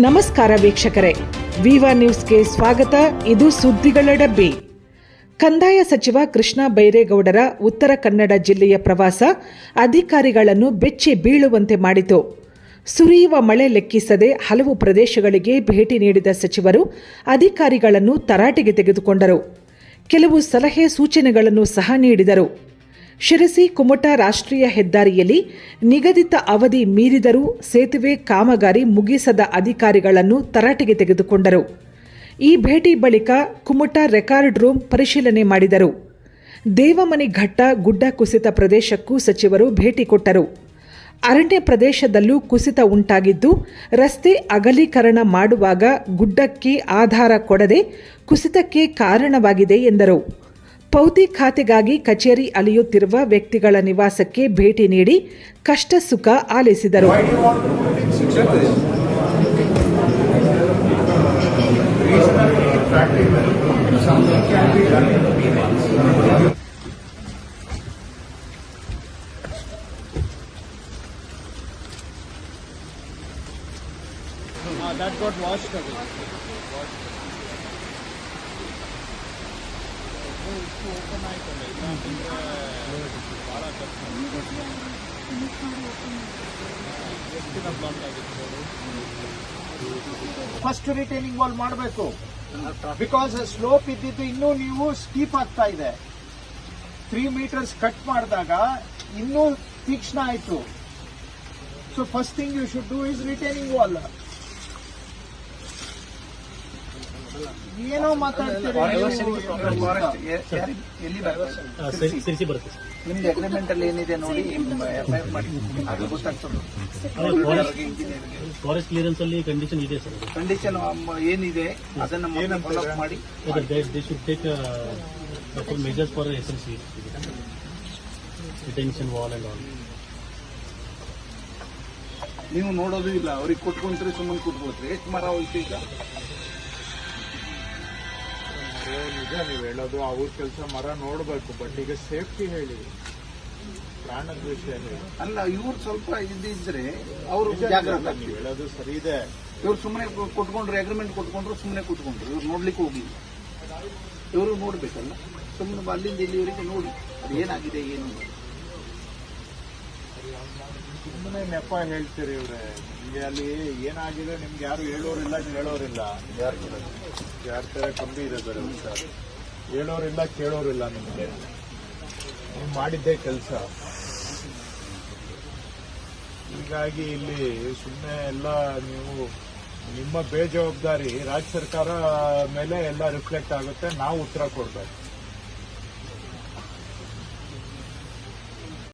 ನಮಸ್ಕಾರ ವೀಕ್ಷಕರೇ. ವಿವಾ ನ್ಯೂಸ್ಗೆ ಸ್ವಾಗತ. ಇದು ಸುದ್ದಿಗಳ ಡಬ್ಬಿ. ಕಂದಾಯ ಸಚಿವ ಕೃಷ್ಣ ಬೈರೇಗೌಡರ ಉತ್ತರ ಕನ್ನಡ ಜಿಲ್ಲೆಯ ಪ್ರವಾಸ ಅಧಿಕಾರಿಗಳನ್ನು ಬೆಚ್ಚಿ ಬೀಳುವಂತೆ ಮಾಡಿತು. ಸುರಿಯುವ ಮಳೆ ಲೆಕ್ಕಿಸದೆ ಹಲವು ಪ್ರದೇಶಗಳಿಗೆ ಭೇಟಿ ನೀಡಿದ ಸಚಿವರು ಅಧಿಕಾರಿಗಳನ್ನು ತರಾಟೆಗೆ ತೆಗೆದುಕೊಂಡರು. ಕೆಲವು ಸಲಹೆ ಸೂಚನೆಗಳನ್ನು ಸಹ ನೀಡಿದರು. ಶಿರಸಿ ಕುಮಟಾ ರಾಷ್ಟ್ರೀಯ ಹೆದ್ದಾರಿಯಲ್ಲಿ ನಿಗದಿತ ಅವಧಿ ಮೀರಿದರೂ ಸೇತುವೆ ಕಾಮಗಾರಿ ಮುಗಿಸದ ಅಧಿಕಾರಿಗಳನ್ನು ತರಾಟೆಗೆ ತೆಗೆದುಕೊಂಡರು. ಈ ಭೇಟಿ ಬಳಿಕ ಕುಮಟಾ ರೆಕಾರ್ಡ್ ರೂಮ್ ಪರಿಶೀಲನೆ ಮಾಡಿದರು. ದೇವಮನಿ ಘಟ್ಟ ಗುಡ್ಡ ಕುಸಿತ ಪ್ರದೇಶಕ್ಕೂ ಸಚಿವರು ಭೇಟಿ ಕೊಟ್ಟರು. ಅರಣ್ಯ ಪ್ರದೇಶದಲ್ಲೂ ಕುಸಿತ ಉಂಟಾಗಿದ್ದು, ರಸ್ತೆ ಅಗಲೀಕರಣ ಮಾಡುವಾಗ ಗುಡ್ಡಕ್ಕೆ ಆಧಾರ ಕೊಡದೆ ಕುಸಿತಕ್ಕೆ ಕಾರಣವಾಗಿದೆ ಎಂದರು. ಪೌತಿ ಖಾತೆಗಾಗಿ ಕಚೇರಿ ಅಲಿಯುತ್ತಿರುವ ವ್ಯಕ್ತಿಗಳ ನಿವಾಸಕ್ಕೆ ಭೇಟಿ ನೀಡಿ ಕಷ್ಟ ಸುಖ ಆಲಿಸಿದರು that got washed want away. First retaining wall ಮಾಡಬೇಕು. ಬಿಕಾಸ್ ಸ್ಲೋಪ್ ಇದ್ದಿದ್ದು ಇನ್ನೂ ನೀವು ಸ್ಟೀಪ್ ಆಗ್ತಾ ಇದೆ. ತ್ರೀ ಮೀಟರ್ಸ್ ಕಟ್ ಮಾಡಿದಾಗ ಇನ್ನೂ ತೀಕ್ಷ್ಣ ಆಯಿತು. So first thing you should do is retaining wall ಏನೋ ಮಾತಾಡ್ತೀರಿ ಬರುತ್ತೆ ನಿಮ್ದು ಅಗ್ರಿಮೆಂಟ್ ಅಲ್ಲಿ ಏನಿದೆ ನೋಡಿ FIR ಮಾಡಿ. ಅದು ಗೊತ್ತಾಗ್ತದೆ. ಫಾರೆಸ್ಟ್ ಕ್ಲಿಯರೆನ್ಸ್ ಅಲ್ಲಿ ಕಂಡೀಷನ್ ಇದೆ ಸರ್ ಕಂಡೀಷನ್ ಏನಿದೆ ಅದನ್ನ ಫಾಲೋ ಮಾಡಿ. They should take measures for S L C retention wall and all ನೀವು ನೋಡೋದು ಇಲ್ಲ ಅವ್ರಿಗೆ ಕೊಟ್ಕೊಂತ್ರಿ ಸುಮ್ಮನೆ ಕೊಟ್ಬೋದ್ರಿ ಎಷ್ಟು ಮರ ಹೋಯ್ತು ಈಗ ನಿಜ ನೀವು ಹೇಳೋದು ಅವ್ರ ಕೆಲಸ ಮರ ನೋಡಬೇಕು ಬಟ್ ಈಗ ಸೇಫ್ಟಿ ಹೇಳಿ. ಪ್ರಾಣದ ವಿಷಯ ಹೇಳಿ. ಅಲ್ಲ ಇವ್ರು ಸ್ವಲ್ಪ ಇದ್ದಿದ್ರೆ ಅವರು ಜಾಗ್ರತೆ ನೀವು ಹೇಳೋದು ಸರಿ ಇದೆ. ಇವ್ರು ಸುಮ್ಮನೆ ಕೊಟ್ಕೊಂಡ್ರು ಅಗ್ರಿಮೆಂಟ್ ಕೊಟ್ಕೊಂಡ್ರು ಸುಮ್ಮನೆ ಕೊಟ್ಕೊಂಡ್ರು. ಇವ್ರು ನೋಡ್ಲಿಕ್ಕೆ ಹೋಗಿಲ್ಲ. ಇವರು ನೋಡ್ಬೇಕಲ್ಲ. ಸುಮ್ಮನೆ ಅಲ್ಲಿಂದ ಇಲ್ಲಿವರೆಗೆ ನೋಡಿ. ಅದು ಏನಾಗಿದೆ ಏನು. ಸುಮ್ಮನೆ ನೆಪ ಹೇಳ್ತೀರಿ ಇವ್ರೆ. ನಿಮ್ಗೆ ಅಲ್ಲಿ ಏನಾಗಿದೆ ನಿಮ್ಗೆ ಯಾರು ಹೇಳೋರಿಲ್ಲ ಹೇಳೋರಿಲ್ಲ. ಯಾರ ತರ ಕಂಬಿ ಇದೆ ಬೇರೆ ಸರ್. ಹೇಳೋರಿಲ್ಲ, ಕೇಳೋರಿಲ್ಲ ನಿಮಗೆ. ನೀವು ಮಾಡಿದ್ದೇ ಕೆಲಸ. ಹೀಗಾಗಿ ಇಲ್ಲಿ ಸುಮ್ಮನೆ ಎಲ್ಲ ನೀವು ನಿಮ್ಮ ಬೇಜವಾಬ್ದಾರಿ ರಾಜ್ಯ ಸರ್ಕಾರ ಮೇಲೆ ಎಲ್ಲ ರಿಫ್ಲೆಕ್ಟ್ ಆಗುತ್ತೆ, ನಾವು ಉತ್ತರ ಕೊಡ್ಬೇಕು.